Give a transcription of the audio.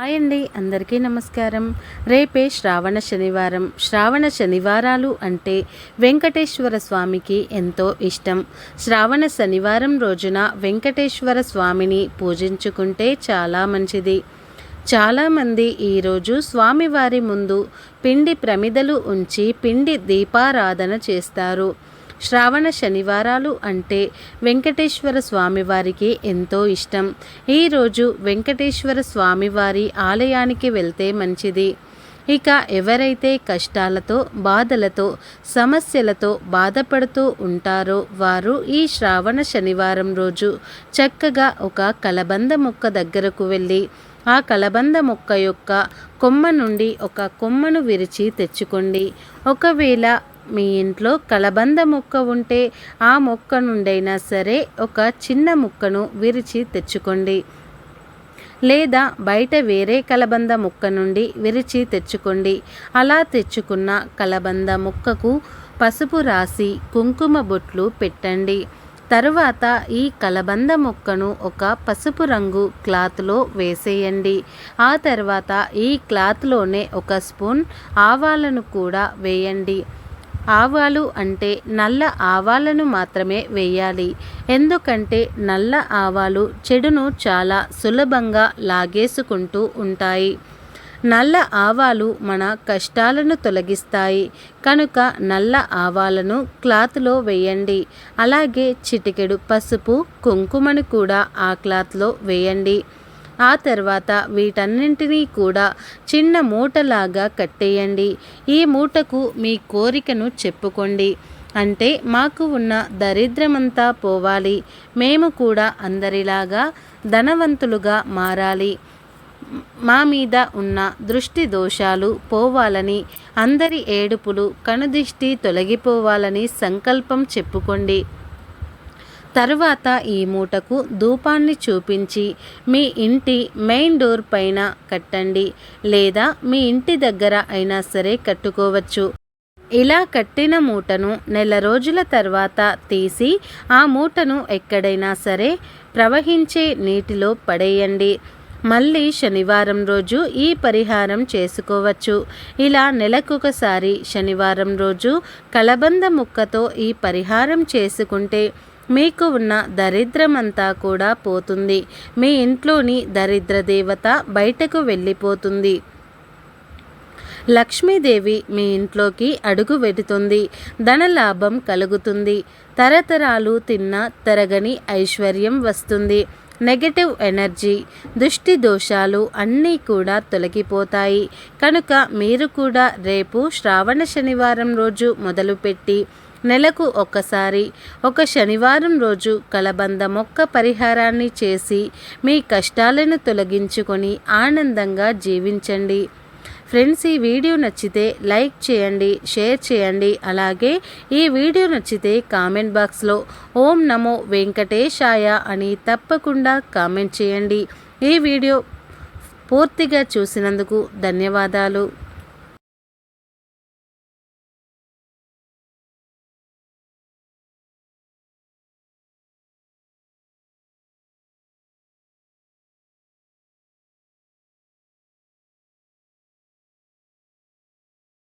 Hi అండి అందరికీ నమస్కారం. రేపే శ్రావణ శనివారం. శ్రావణ శనివారాలు అంటే వెంకటేశ్వర స్వామికి ఎంతో ఇష్టం. శ్రావణ శనివారం రోజున వెంకటేశ్వర స్వామిని పూజించుకుంటే చాలా మంచిది. చాలామంది ఈరోజు స్వామివారి ముందు పిండి ప్రమిదలు ఉంచి పిండి దీపారాధన చేస్తారు. శ్రావణ శనివారాలు అంటే వెంకటేశ్వర స్వామివారికి ఎంతో ఇష్టం. ఈరోజు వెంకటేశ్వర స్వామివారి ఆలయానికి వెళ్తే మంచిది. ఇక ఎవరైతే కష్టాలతో బాధలతో సమస్యలతో బాధపడుతూ ఉంటారో వారు ఈ శ్రావణ శనివారం రోజు చక్కగా ఒక కలబంద మొక్క దగ్గరకు వెళ్ళి ఆ కలబంద మొక్క యొక్క కొమ్మ నుండి ఒక కొమ్మను విరిచి తెచ్చుకోండి. ఒకవేళ మీ ఇంట్లో కలబంద మొక్క ఉంటే ఆ మొక్క నుండైనా సరే ఒక చిన్న ముక్కను విరిచి తెచ్చుకోండి. లేదా బయట వేరే కలబంద ముక్క నుండి విరిచి తెచ్చుకోండి. అలా తెచ్చుకున్న కలబంద ముక్కకు పసుపు రాసి కుంకుమ బొట్లు పెట్టండి. తరువాత ఈ కలబంద మొక్కను ఒక పసుపు రంగు క్లాత్లో వేసేయండి. ఆ తర్వాత ఈ క్లాత్లోనే ఒక స్పూన్ ఆవాలను కూడా వేయండి. ఆవాలు అంటే నల్ల ఆవాలను మాత్రమే వేయాలి. ఎందుకంటే నల్ల ఆవాలు చెడును చాలా సులభంగా లాగేసుకుంటూ ఉంటాయి. నల్ల ఆవాలు మన కష్టాలను తొలగిస్తాయి. కనుక నల్ల ఆవాలను క్లాత్లో వేయండి. అలాగే చిటికెడు పసుపు కుంకుమను కూడా ఆ క్లాత్లో వేయండి. ఆ తర్వాత వీటన్నింటినీ కూడా చిన్న మూటలాగా కట్టేయండి. ఈ మూటకు మీ కోరికను చెప్పుకోండి. అంటే మాకు ఉన్న దరిద్రమంతా పోవాలి. మేము కూడా అందరిలాగా ధనవంతులుగా మారాలి. మా మీద ఉన్న దృష్టి దోషాలు పోవాలని అందరి ఏడుపులు కనుదిష్టి తొలగిపోవాలని సంకల్పం చెప్పుకోండి. తరువాత ఈ మూటకు ధూపాన్ని చూపించి మీ ఇంటి మెయిన్ డోర్ పైన కట్టండి లేదా మీ ఇంటి దగ్గర అయినా సరే కట్టుకోవచ్చు. ఇలా కట్టిన మూటను నెల రోజుల తర్వాత తీసి ఆ మూటను ఎక్కడైనా సరే ప్రవహించే నీటిలో పడేయండి. మళ్ళీ శనివారం రోజు ఈ పరిహారం చేసుకోవచ్చు. ఇలా నెలకొకసారి శనివారం రోజు కలబంద ముక్కతో ఈ పరిహారం చేసుకుంటే మీకు ఉన్న దరిద్రమంతా కూడా పోతుంది. మీ ఇంట్లోని దరిద్ర దేవత బయటకు వెళ్ళిపోతుంది. లక్ష్మీదేవి మీ ఇంట్లోకి అడుగు పెడుతుంది. ధనలాభం కలుగుతుంది. తరతరాలు తిన్న తరగని ఐశ్వర్యం వస్తుంది. నెగటివ్ ఎనర్జీ దుష్టి దోషాలు అన్నీ కూడా తొలగిపోతాయి. కనుక మీరు కూడా రేపు శ్రావణ శనివారం రోజు మొదలుపెట్టి నెలకు ఒకసారి ఒక శనివారం రోజు కలబంద మొక్క పరిహారాన్ని చేసి మీ కష్టాలను తొలగించుకొని ఆనందంగా జీవించండి. ఫ్రెండ్స్ ఈ వీడియో నచ్చితే లైక్ చేయండి షేర్ చేయండి. అలాగే ఈ వీడియో నచ్చితే కామెంట్ బాక్స్లో ఓం నమో వెంకటేశాయ అని తప్పకుండా కామెంట్ చేయండి. ఈ వీడియో పూర్తిగా చూసినందుకు ధన్యవాదాలు.